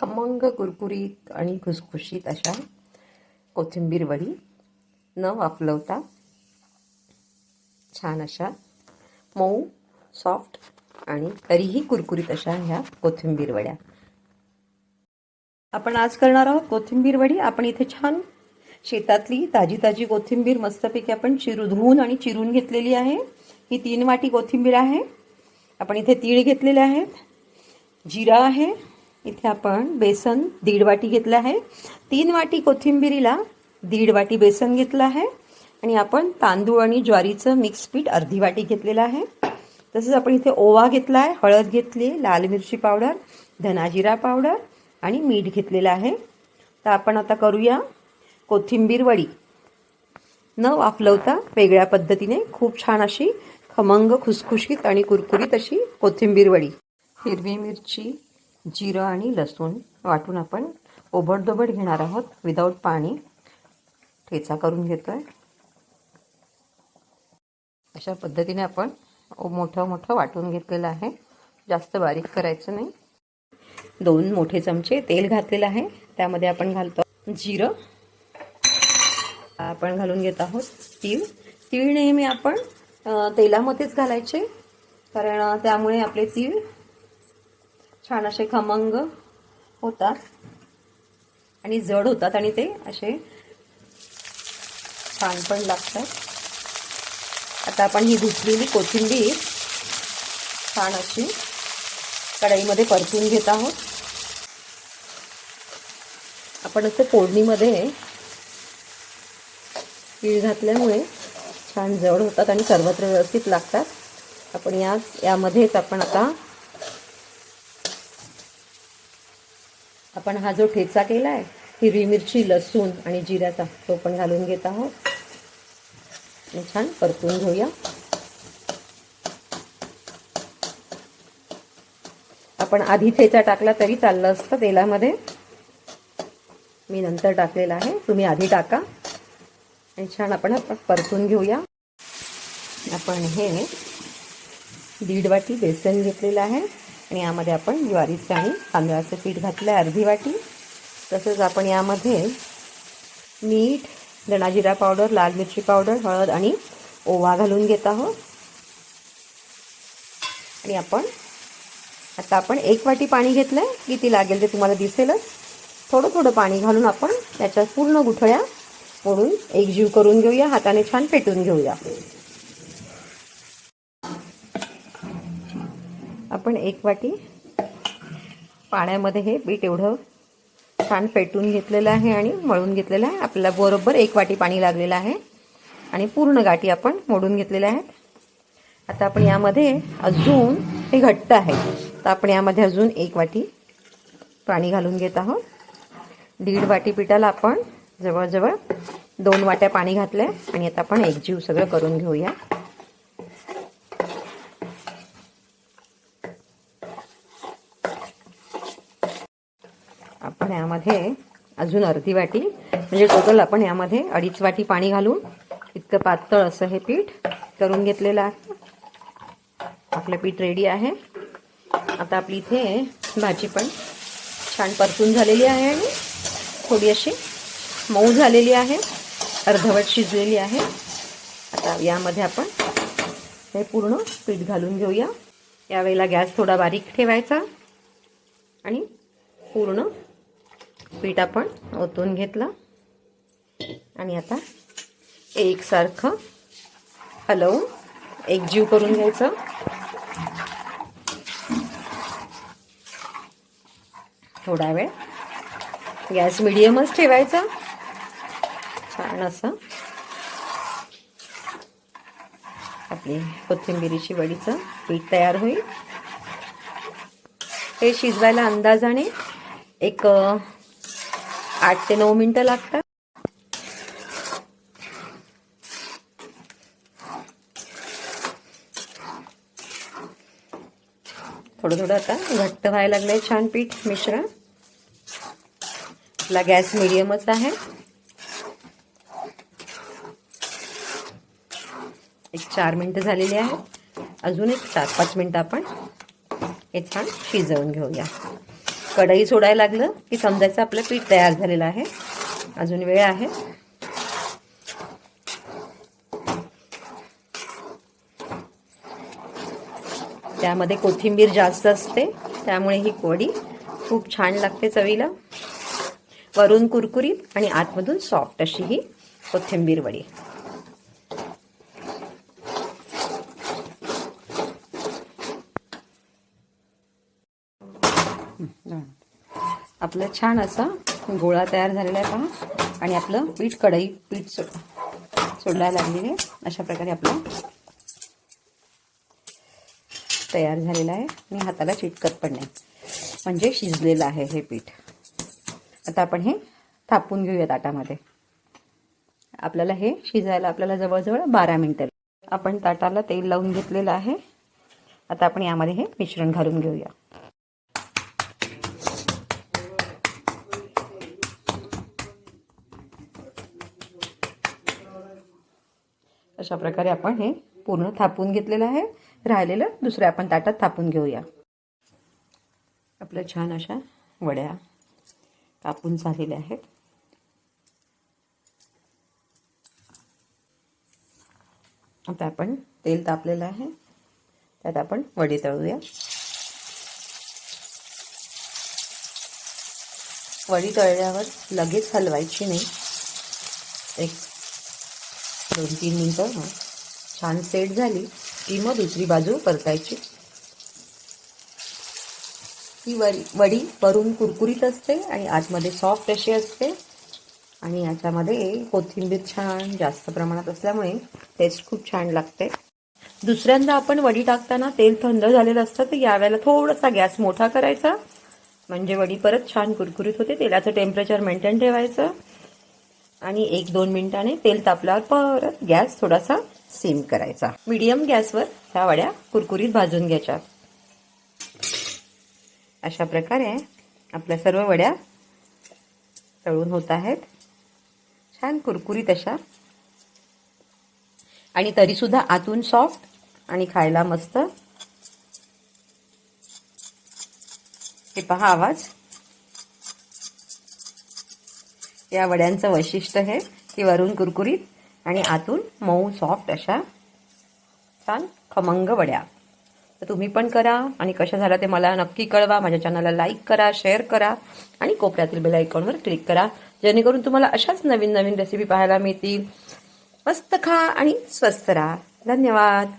खमंग कुरकुरीत आणि खुसखुशीत अशा कोथिंबीर वडी न वाफलवता छान अशा मऊ सॉफ्ट आणि तरीही कुरकुरीत अशा ह्या कोथिंबीर वड्या. आपण आज करणार आहोत कोथिंबीर वडी. आपण इथे छान शेतातली ताजी ताजी कोथिंबीर मस्तपैकी आपण चिरू धुवून आणि चिरून घेतलेली आहे. ही तीन वाटी कोथिंबीर आहे. आपण इथे तीळ घेतलेले आहेत. जिरा आहे. इथे आपण बेसन दीड वाटी घेतलं आहे. तीन वाटी कोथिंबीरीला दीड वाटी बेसन घेतलं आहे. आणि आपण तांदूळ आणि ज्वारीचं मिक्स पीठ अर्धी वाटी घेतलेलं आहे. तसंच आपण इथे ओवा घेतला आहे हळद घेतली लाल मिरची पावडर धनाजिरा पावडर आणि मीठ घेतलेलं आहे. तर आपण आता करूया कोथिंबीर वडी. न वाफलवता वेगळ्या पद्धतीने खूप छान अशी खमंग खुसखुशीत आणि कुरकुरीत अशी कोथिंबीर वडी. हिरवी मिरची जिरं आणि लसूण वाटून आपण ओबडधोबड घेणार आहोत. विदाऊट पाणी ठेचा करून घेतोय. अशा पद्धतीने आपण मोठं मोठं वाटून घेतलेलं आहे. जास्त बारीक करायचं नाही. दोन मोठे चमचे तेल घातलेलं आहे. त्यामध्ये आपण घालतो जिरं. आपण घालून घेत आहोत तीळ. तीळ नेहमी आपण तेलामध्येच घालायचे. कारण त्यामुळे आपले तीळ छान असे खमंग होतात. आणि जड होतात आणि ते असे छान पण लागतात. आता आपण ही धुतलेली कोथिंबीर छान अशी कढईमध्ये परतून घेत आहोत. आपण असं फोडणीमध्ये तीळ घातल्यामुळे छान जड होतात आणि सर्वत्र व्यवस्थित लागतात. आपण या यामध्येच आपण आता आपण हा जो ठेचा केला आहे हिरवी मिरची लसूण आणि जिऱ्याचा तो पण घालून घेत आहोत. आणि छान परतून घेऊया. आपण आधी ठेचा टाकला तरी चाललं असतं तेलामध्ये. मी नंतर टाकलेला आहे. तुम्ही आधी टाका. आणि छान आपण परतून घेऊया. आपण हे दीड वाटी बेसन घेतलेलं आहे. आणि यामध्ये आपण ज्वारीचं आणि तांदळाचं पीठ घातलं आहे अर्धी वाटी. तसंच आपण यामध्ये मीठ धणाजिरा पावडर लाल मिरची पावडर हळद आणि ओवा घालून घेत आहोत. आणि आपण आता आपण एक वाटी पाणी घेतलं आहे किती लागेल ते तुम्हाला दिसेलच. थोडं थोडं पाणी घालून आपण त्याच्यात पूर्ण गुठळ्या मोडून एकजीव करून घेऊया. हाताने छान पेटून घेऊया. आपण एक वाटी पाण्यामध्ये हे पीठ एवढं छान पेटून घेतलेलं आहे आणि मळून घेतलेलं आहे. आपल्याला बरोबर एक वाटी पाणी लागलेलं आहे आणि पूर्ण गाठी आपण मोडून घेतलेल्या आहेत. आता आपण यामध्ये अजून हे घट्ट आहे. तर आपण यामध्ये अजून एक वाटी पाणी घालून घेत आहोत. दीड वाटी पिठाला आपण जवळजवळ दोन वाट्या पाणी घातलं आहे आणि आता आपण एकजीव सगळं करून घेऊया. आपण यामध्ये अजून अर्धी वाटी म्हणजे टोटल आपण यामध्ये अडीच वाटी पाणी घालून इतकं पातळ असं हे पीठ करून घेतलेलं आहे. आपलं पीठ रेडी आहे. आता आपली इथे भाजी पण छान परतून झालेली आहे आणि थोडी अशी मऊ झालेली आहे. अर्धवट शिजलेली आहे. आता यामध्ये आपण हे पूर्ण पीठ घालून घेऊया. यावेळेला गॅस थोडा बारीक ठेवायचा आणि पूर्ण पीठ आपण ओतून घेतलं. आणि आता एकसारखं हलवून एकजीव करून घ्यायचं. थोडा वेळ. गॅस मिडियमच ठेवायचा. छान असं. आपली कोथिंबिरीची वडीचं पीठ तयार होईल. हे शिजवायला अंदाजाने एक आठ ते नऊ मिनटं लागतात. थोडं थोडं आता घट्ट व्हायला लागलंय छान पीठ मिश्रण. आपला गॅस मिडियमच आहे. एक चार मिनटं झालेली आहे अजून एक चार पाच मिनटं आपण हे छान शिजवून घेऊया. कढई सोडायला लागलं की समजायचं आपलं पीठ तयार झालेलं आहे. अजून वेळ आहे. त्यामध्ये कोथिंबीर जास्त असते त्यामुळे ही वडी खूप छान लागते चवीला. वरून कुरकुरीत आणि आतमधून सॉफ्ट अशी ही कोथिंबीर वडी. आपलं छान असा गोळा तयार झालेला आहे पहा. आणि आपलं पीठ कढई पीठ सो सोडायला लागलेले अशा प्रकारे आपलं तयार झालेलं आहे. आणि हाताला चिटकत पण नाही. म्हणजे शिजलेलं आहे हे पीठ. आता आपण हे थापून घेऊया ताटामध्ये आपल्याला हे शिजायला आपल्याला जवळजवळ बारा मिनटं आपण ताटाला तेल लावून घेतलेलं आहे. आता आपण यामध्ये हे मिश्रण घालून घेऊया. अशा प्रकारे आपण हे पूर्ण थापून घेतलेलं आहे. राहिलेलं दुसऱ्या आपण ताटात थापून घेऊया. आपल्या छान अशा वड्या कापून झालेल्या आहेत. आता आपण तेल तापलेलं आहे. त्यात आपण वडी तळूया. वडी तळल्यावर लगेच हलवायची नाही. एक दोन तीन मिनटं छान सेट झाली. की मग दुसरी बाजू परतायची. ही वडी वडी वरून कुरकुरीत असते आणि आतमध्ये सॉफ्ट अशी असते. आणि याच्यामध्ये कोथिंबीर छान जास्त प्रमाणात असल्यामुळे टेस्ट खूप छान लागते. दुसऱ्यांदा आपण वडी टाकताना तेल थंड झालेलं असतं तर यावेळेला थोडासा गॅस मोठा करायचा. म्हणजे वडी परत छान कुरकुरीत होते तेलाचं टेम्परेचर मेंटेन ठेवायचं. आणि एक दोन मिनिटाने तेल तापल्यावर परत गॅस थोडासा सिम करायचा. मीडियम गॅसवर ह्या वड्या कुरकुरीत भाजून घ्यायच्या. अशा प्रकारे आपल्या सर्व वड्या तळून होत आहेत. छान कुरकुरीत अशा. आणि तरीसुद्धा आतून सॉफ्ट आणि खायला मस्त. हे पहा आवाज. या वड्यांचं वैशिष्ट्य आहे की वरून कुरकुरीत आणि आतून मऊ सॉफ्ट अशा छान खमंग वड्या. तर तुम्ही पण करा आणि कशा झाल्या ते मला नक्की कळवा. माझ्या चॅनलला लाईक करा शेअर करा आणि कोपऱ्यातील बेल आयकॉनवर क्लिक करा. जेणेकरून तुम्हाला अशाच नवीन नवीन रेसिपी पाहायला मिळतील. मस्त खा आणि स्वस्त राहा. धन्यवाद.